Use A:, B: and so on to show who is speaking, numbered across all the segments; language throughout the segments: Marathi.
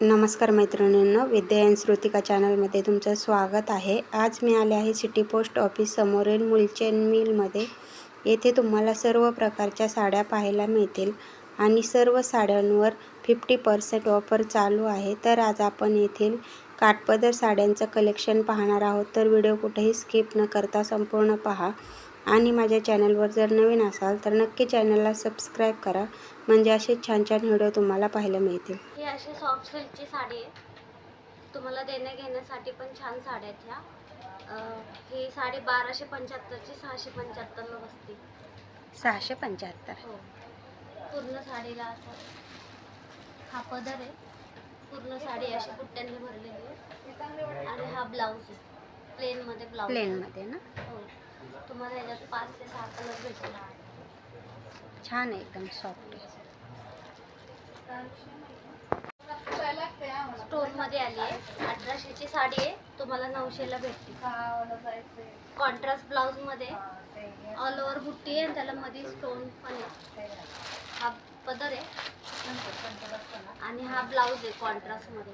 A: नमस्कार मैत्रिणींनो विद्या श्रुतिका चॅनलमध्ये तुमचं स्वागत आहे. आज मी आले आहे सिटी पोस्ट ऑफिस समोरील मुलचेन मिलमध्ये. येथे तुम्हाला सर्व प्रकारच्या साड्या पाहायला मिळतील आणि सर्व साड्यांवर फिफ्टी पर्सेंट ऑफर चालू आहे. तर आज आपण येथील काठपदर साड्यांचं कलेक्शन पाहणार आहोत. तर व्हिडिओ कुठेही स्किप न करता संपूर्ण पहा. आणि माझ्या चॅनलवर जर नवीन असाल तर नक्की चॅनलला सबस्क्राईब करा. म्हणजे असे छान छान व्हिडिओ तुम्हाला पाहायला मिळतील.
B: अशी सॉफ्ट सिल्कची साडी आहे. तुम्हाला देण्या घेण्यासाठी पण छान साड्या आहेत ह्या. ही साडी बाराशे पंच्याहत्तरची सहाशे पंच्याहत्तरला बसते.
A: सहाशे पंच्याहत्तर.
B: हो. पूर्ण साडीला असं हा पदर आहे. पूर्ण साडी अशी पुट्ट्यांनी भरलेली आहे. आणि हा ब्लाऊज आहे. प्लेनमध्ये ब्लाऊज
A: प्लेनमध्ये ना?
B: हो. तुम्हाला ह्याच्यात पाच ते सहा कलर भेटेल
A: छान आहे एकदम सॉफ्ट
B: स्टोन मध्ये आली आहे. अठराशेची साडी आहे. तुम्हाला नऊशेला भेटते. कॉन्ट्रास्ट ब्लाऊजमध्ये ऑल ओव्हर बुट्टी आहे आणि त्याला मध्ये स्टोन पण आहे. हा पदर आहे. आणि हा ब्लाऊज आहे कॉन्ट्रास्टमध्ये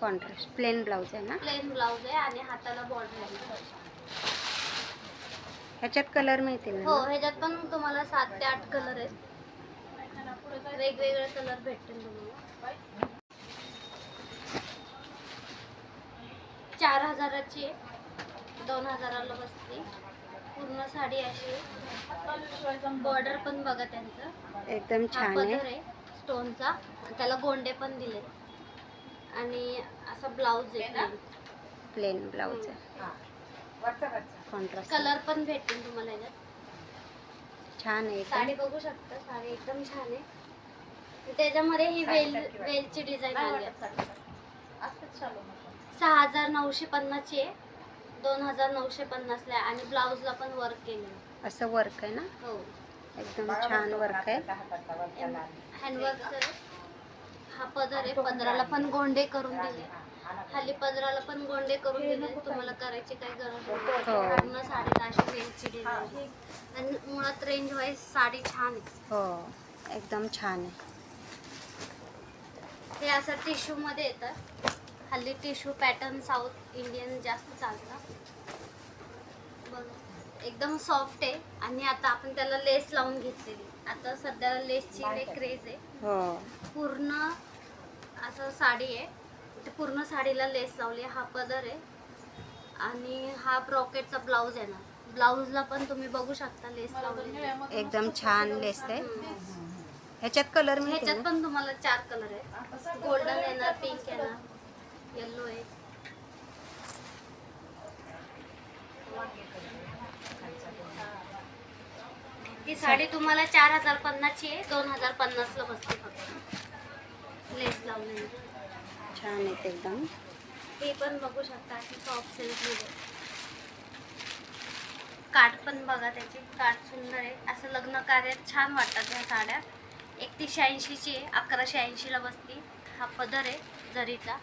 A: कॉन्ट्रास्ट. प्लेन ब्लाऊज आहे ना?
B: प्लेन ब्लाऊज आहे आणि हाताला बॉर्डर आहे.
A: ह्याच्यात कलर मिळतील ना?
B: हो ह्याच्यात पण तुम्हाला सात ते आठ कलर आहेत. वेगवेगळे कलर भेटतील तुम्हाला. चार हजाराची आहे. दोन हजाराला बसते पूर्ण साडी अशी. बॉर्डर पण बघा त्यांचं.
A: एकदम छान
B: पदर
A: आहे
B: स्टोनचा त्याला गोंडे पण दिले आणि असा ब्लाऊज आहे
A: प्लेन ब्लाऊज आहे. कॉन्ट्रास्ट
B: कलर पण भेटतील तुम्हाला याच्यात.
A: छान आहे
B: साडी बघू शकता. साडी एकदम छान आहे. त्याच्यामध्ये ही वेल वेलची डिझाईन आली आहे. सहा हजार नऊशे पन्नासची आहे. दोन हजार नऊशे पन्नासला आहे आणि ब्लाऊजला पण वर्क केलं.
A: असं वर्क आहे ना?
B: हो.
A: एकदम छान वर्क आहे.
B: हँडवर्क हा पदर आहे. पदराला पण गोंडे करून दिले. खाली पदराला पण गोंडे करून दिले. तुम्हाला करायची काही गरज नाही.
A: हो.
B: पूर्ण साडीला अशी वेलची डिझाईन आणि मुळात रेंज वाईज साडी छान आहे.
A: हो एकदम छान आहे.
B: हे असं टिश्यू मध्ये येतं. हल्ली टिश्यू पॅटर्न साऊथ इंडियन जास्त चालतं. बघ एकदम सॉफ्ट आहे आणि आता आपण त्याला लेस लावून घेतलेली. आता सध्याला लेसची लई क्रेज आहे.
A: हो.
B: पूर्ण असं साडी आहे. ते पूर्ण साडीला लेस लावली आहे. हा पदर आहे. आणि हा ब्रॉकेटचा ब्लाऊज आहे ना. ब्लाऊजला पण तुम्ही बघू शकता लेस लावली
A: एकदम छान लेस आहे. ह्याच्यात कलर
B: ह्याच्यात
A: ना?
B: पण तुम्हाला चार कलर आहेत गोल्डन येणार पिंक येणार येल्लो आहे. ही साडी तुम्हाला चार हजार पन्नासची आहे. दोन हजार पन्नासला बसते फक्त. लेस लावलेली
A: छान आहेत एकदम.
B: हे पण बघू शकता अशी सॉफ्ट सिल्कमध्ये काठ पण बघा त्याची. काठ सुंदर आहे. असं लग्न कार्यात छान वाटतात ह्या साड्या. एकतीसशे ऐंशीची आहे. अकराशे ऐंशीला बसती. हा पदर आहे जरीचा.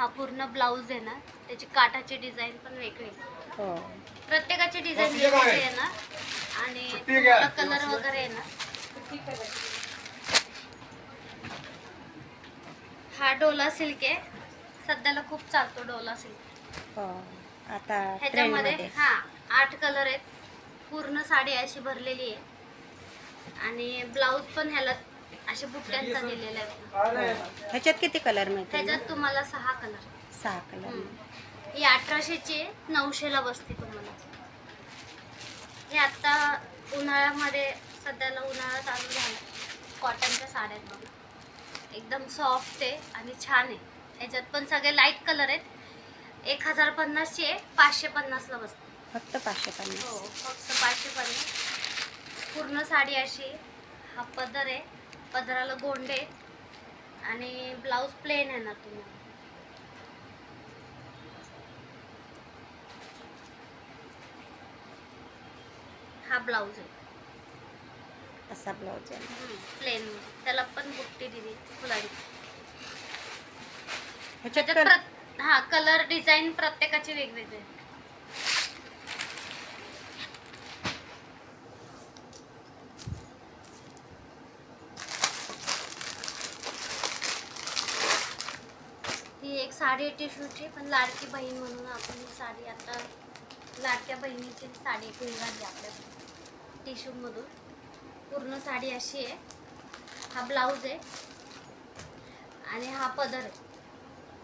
B: हा पूर्ण ब्लाऊज आहे ना त्याची काठाची डिझाईन पण वेगळी. आहे.
A: हो.
B: प्रत्येकाची डिझाईन वेगळी आहे ना आणि कलर वगैरे आहे ना. हा डोला सिल्क आहे. सध्याला खूप चालतो डोला सिल्क.
A: हो. आता
B: ह्याच्यामध्ये हा आठ कलर आहेत. पूर्ण साडी अशी भरलेली आहे. आणि ब्लाऊज पण ह्याला असे बुट्ट्यांचा दिलेला आहे.
A: ह्याच्यात किती कलर मिळतील? ना?
B: त्याच्यात तुम्हाला सहा कलर.
A: सहा कलर.
B: ही अठराशेची आहे नऊशेला बसते तुम्हाला. हे आता उन्हाळ्यामध्ये सध्याला उन्हाळा चालू झाला कॉटनच्या साड्या आहेत बघा. एकदम सॉफ्ट आहे आणि छान आहे. ह्याच्यात पण सगळे लाइट कलर आहेत. एक हजार पन्नासची आहे पाचशे पन्नासला बसते.
A: फक्त पाचशे
B: हो
A: पन्नास
B: फक्त पाचशे पन्नास. पूर्ण साडी अशी हा पदर आहे. पदराला गोंडे आणि ब्लाऊज प्लेन आहे ना तुम्हाला. हा ब्लाऊज आहे.
A: असा ब्लाऊज आहे.
B: प्लेन त्याला पण बुट्टी दिली फुलांची.
A: ह्याच्यात
B: त्याच्यात हा कलर डिझाईन प्रत्येकाची वेगवेगळी आहे. ही एक साडी टिशूची पण लाडकी बहीण म्हणून आपण ही साडी आता लाडक्या बहिणीची साडी निघाली आपल्या टिशूमधून. पूर्ण साडी अशी आहे. हा ब्लाऊज आहे. आणि हा पदर आहे.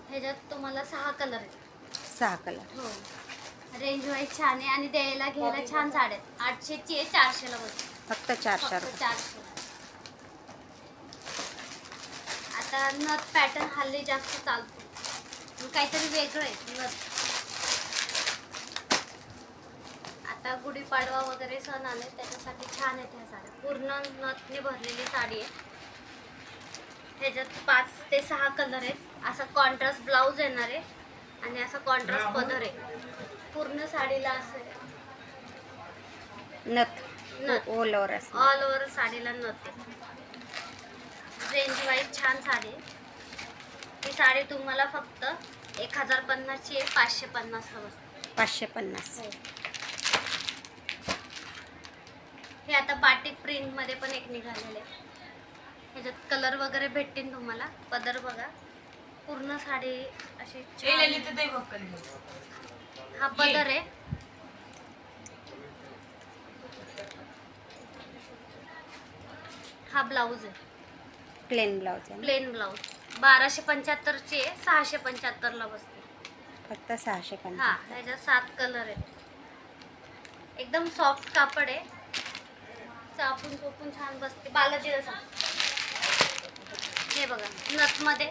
B: ह्याच्यात तुम्हाला सहा कलर आहेत.
A: सहा कलर.
B: हो. रेंज वाईज छान आहे आणि द्यायला घ्यायला छान साड्या आहेत. आठशेची आहे चारशेला बसते
A: फक्त चारशे
B: फक्त चारशे आता नथ पॅटर्न हल्ली जास्त चालतो. काहीतरी वेगळं आहे नथ आता गुढीपाडवा वगैरे सण आले त्याच्यासाठी छान आहेत ह्या साड्या. पूर्ण नथने भरलेली साडी आहे. ह्याच्यात पाच ते सहा कलर आहेत. असा कॉन्ट्रास्ट ब्लाऊज येणार आहे आणि असा कॉन्ट्रास्ट पदर आहे. पूर्ण साडीला असं.
A: नथ.
B: नथ.
A: ओल ओवर असं.
B: ऑल ओव्हर साडीला नव्हते रेंज वाईज छान साडी आहे. ही साडी तुम्हाला फक्त एक हजार पन्नासची आहे पाचशे पन्नासला बसते
A: पाचशे पन्नास.
B: हे. आता बाटिक प्रिंटमध्ये पण एक निघालेले. आहे ह्याच्यात कलर वगैरे भेटतील तुम्हाला. पदर बघा. पूर्ण साडी अशी. हा पदर आहे. हा ब्लाऊज आहे.
A: प्लेन ब्लाऊज आहे?
B: प्लेन ब्लाऊज बाराशे पंच्याहत्तरची आहे सहाशे पंच्याहत्तरला बसते.
A: फक्त सहाशे
B: हा ह्याच्यात सात कलर आहेत. एकदम सॉफ्ट कापड आहे. चापून चोपून छान बसते. बालाजी जसा हे बघा नथमध्ये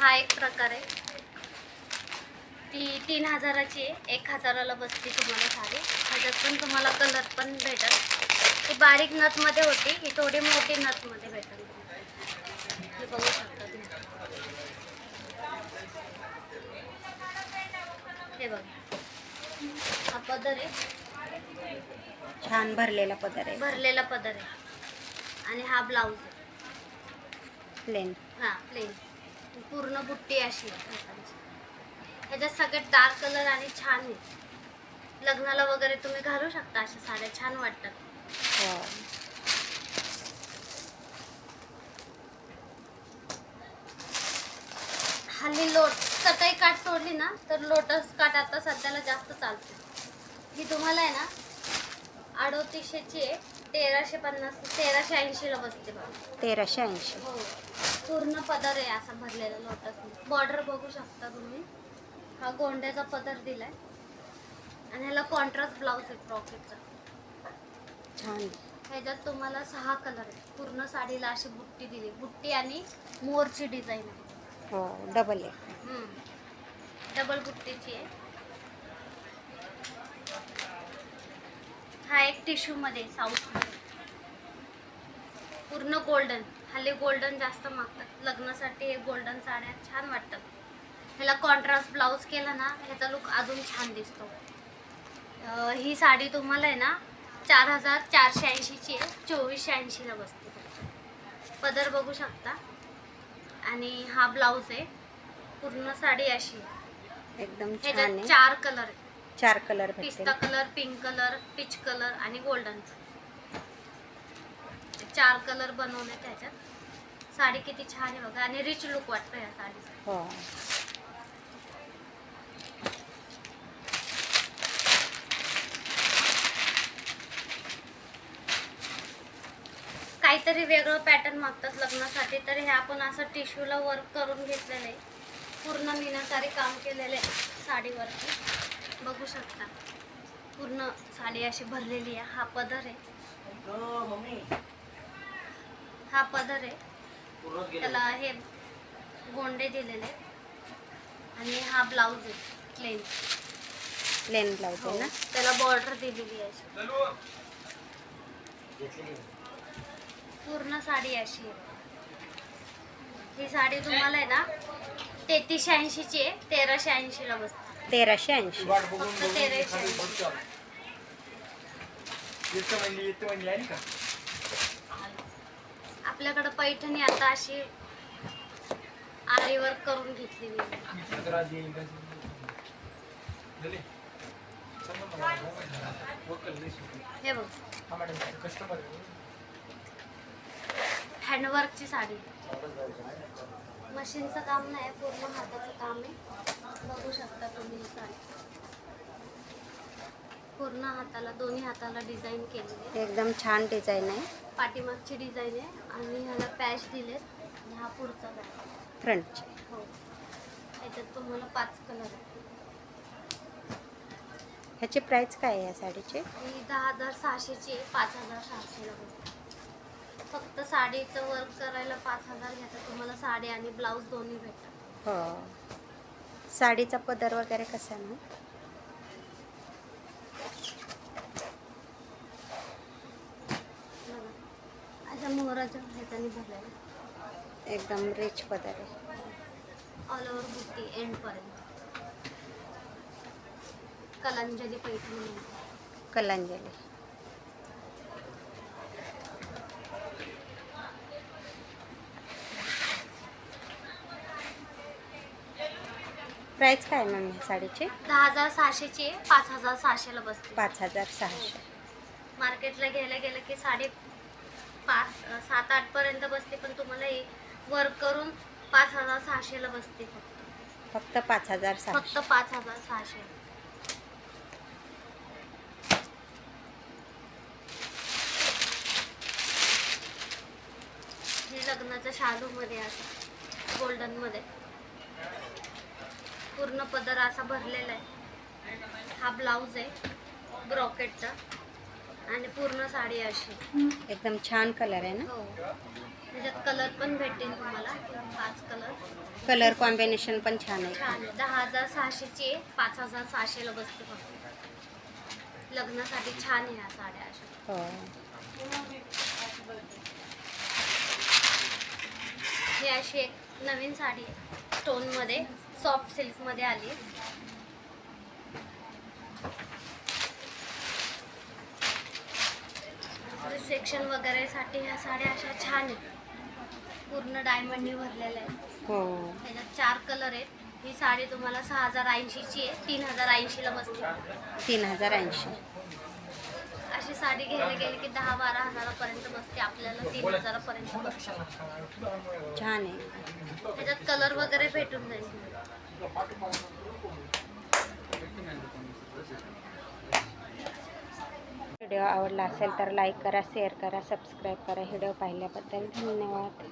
B: हा एक प्रकार आहे. ती तीन हजाराची आहे. एक हजाराला बसते तुम्हाला साडी. ह्याच्यात पण तुम्हाला कलर पण भेटेल. ती बारीक नथमध्ये होती. ही थोडी मोठी नथमध्ये भेटेल. हे बघू शकता तुम्ही हे बघा. हा पदर आहे.
A: छान भरलेला पदर आहे.
B: भरलेला पदर आहे. आणि हा ब्लाऊज आहे.
A: प्लेन.
B: हा प्लेन. पूर्ण बुट्टी अशी. ह्याच्यात सगळ्यात डार्क कलर आणि छान आहे. लग्नाला वगैरे तुम्ही घालू शकता अशा साड्या. छान वाटतात.
A: हो.
B: हल्ली लोट. कटाई काठ सोडली ना तर लोटस काठ आता सध्याला जास्त चालते ही तुम्हाला आहे ना अडोतीसशेची आहे तेराशे पन्नास तेराशे ऐंशीला बसते बघा.
A: तेराशे ऐंशी.
B: हो. पूर्ण पदर आहे असा भरलेला लोटस बॉर्डर बघू शकता तुम्ही. हा गोंड्याचा पदर दिलाय. आणि ह्याला कॉन्ट्रास्ट ब्लाऊज आहे प्रॉफिटचा
A: छान.
B: ह्याच्यात तुम्हाला सहा कलर आहे पूर्ण साडीला अशी बुट्टी दिली. बुट्टी आणि मोरची डिझाईन आहे.
A: हो डबल आहे.
B: डबल बुट्टीची आहे. हा एक टिश्यू मध्ये साऊथमध्ये. पूर्ण गोल्डन हल्ली गोल्डन जास्त मागतात. लग्नासाठी हे गोल्डन साड्या छान वाटतात. ह्याला कॉन्ट्रास्ट ब्लाऊज केला ना ह्याचा लुक अजून छान दिसतो. अं, ही साडी तुम्हाला आहे ना चार हजार चारशे ऐंशीची आहे. चोवीसशे ऐंशीला बसते. पदर बघू शकता. आणि हा ब्लाऊज आहे. पूर्ण साडी अशी.
A: एकदम छान
B: ह्याच्यात
A: आहे.
B: चार कलर आहे.
A: चार कलर
B: पिस्ता colour pink colour peach colour आणि गोल्डन चार कलर बनवले त्याच्यात. साडी किती छान आहे बघा. आणि रिच लुक वाटतं या साडीचा.
A: हो.
B: काहीतरी वेगळं पॅटर्न मागतात लग्नासाठी तर हे आपण असं टिश्यूला वर्क करून घेतलेलं आहे पूर्ण मीनाकारी काम केलेलं आहे साडीवरती. बघू शकता. पूर्ण साडी अशी भरलेली आहे. हा पदर आहे. हा पदर आहे. त्याला हे गोंडे दिलेले आहेत. आणि हा ब्लाऊज आहे. प्लेन
A: प्लेन ब्लाऊज आहे ना?
B: त्याला बॉर्डर दिलेली आहे. अशी. पूर्ण साडी अशी आहे. ही साडी तुम्हाला आहे ना तेहतीसशे ऐंशीची आहे. तेराशे ऐंशीला बसते.
A: तेराशे ऐंशी.
B: फक्त तेराशे ऐंशी. आपल्याकडं पैठणी आता अशी आरी वर्क करून घेतलेली आहे. हे बघ. हँडवर्कची साडी. मशीनचं काम नाही पूर्ण हाताचं काम आहे. बघू शकता तुम्ही साडी. पूर्ण हाताला दोन्ही हाताला डिझाईन केलेली
A: एकदम छान डिझाईन आहे.
B: पाठीमागची डिझाईन आहे आणि ह्याला पॅच दिले हा पुढचा
A: पॅच
B: हो. याच्यात तुम्हाला पाच कलर ह्याचे
A: ह्याची प्राईस काय आहे या साडीची?
B: दहा हजार सहाशेची पाच हजार सहाशे फक्त साडीचं वर्क करायला पाच हजार घेतात तुम्हाला साडी आणि ब्लाऊज दोन्ही भेटतात.
A: हो. साडीचा पदर वगैरे कसा आहे मग?
B: बघा. अशा मोहराच्या ह्याच्याने भरलेला
A: एकदम रिच पदर आहे.
B: ऑल ओव्हर बुट्टी एंडपर्यंत कलांजली पैठणी.
A: कलांजली. प्राईस काय आहे मॅम ह्या साडीची?
B: दहा हजार सहाशेची आहे. पाच हजार सहाशेला बसते.
A: पाच हजार सहाशे.
B: मार्केटला घ्यायला गेलं की साडे पाच सात आठ पर्यंत बसते पण तुम्हाला हे वर्क करून पाच हजार सहाशेला बसते फक्त.
A: फक्त पाच हजार
B: फक्त
A: सहाशे
B: पाच हजार सहाशे. हे लग्नाच्या शालूमध्ये असं गोल्डनमध्ये. पूर्ण पदर असा भरलेला आहे. हा ब्लाऊज आहे ब्रॉकेटचा आणि पूर्ण साडी अशी.
A: एकदम छान कलर आहे ना?
B: हो. त्याच्यात कलर पण भेटेल तुम्हाला. पाच कलर
A: कलर कॉम्बिनेशन पण छान आहे.
B: छान आहे. दहा हजार सहाशेची आहे. पाच हजार सहाशेला बसते फक्त लग्नासाठी छान आहे ह्या साड्या अशा.
A: हो.
B: ही अशी एक नवीन साडी आहे. स्टोनमध्ये सॉफ्ट सिल्कमध्ये आली. रिसेप्शन वगैरेसाठी ह्या साड्या अशा छान आहेत. पूर्ण डायमंडनी भरलेल्या आहेत.
A: हो.
B: त्याच्यात चार कलर आहेत. ही साडी तुम्हाला सहा हजार ऐंशीची आहे. तीन हजार ऐंशीला बसते
A: तीन हजार ऐंशी.
B: साडी घ्यायला गेली की दहा बारा हजारापर्यंत बसते आपल्याला तीन हजारापर्यंत बसते.
A: छान आहे.
B: त्याच्यात कलर वगैरे भेटून जाईल.
A: व्हिडिओ आवडला असेल तर लाईक करा शेअर करा सबस्क्राईब करा. व्हिडिओ पाहिल्याबद्दल धन्यवाद.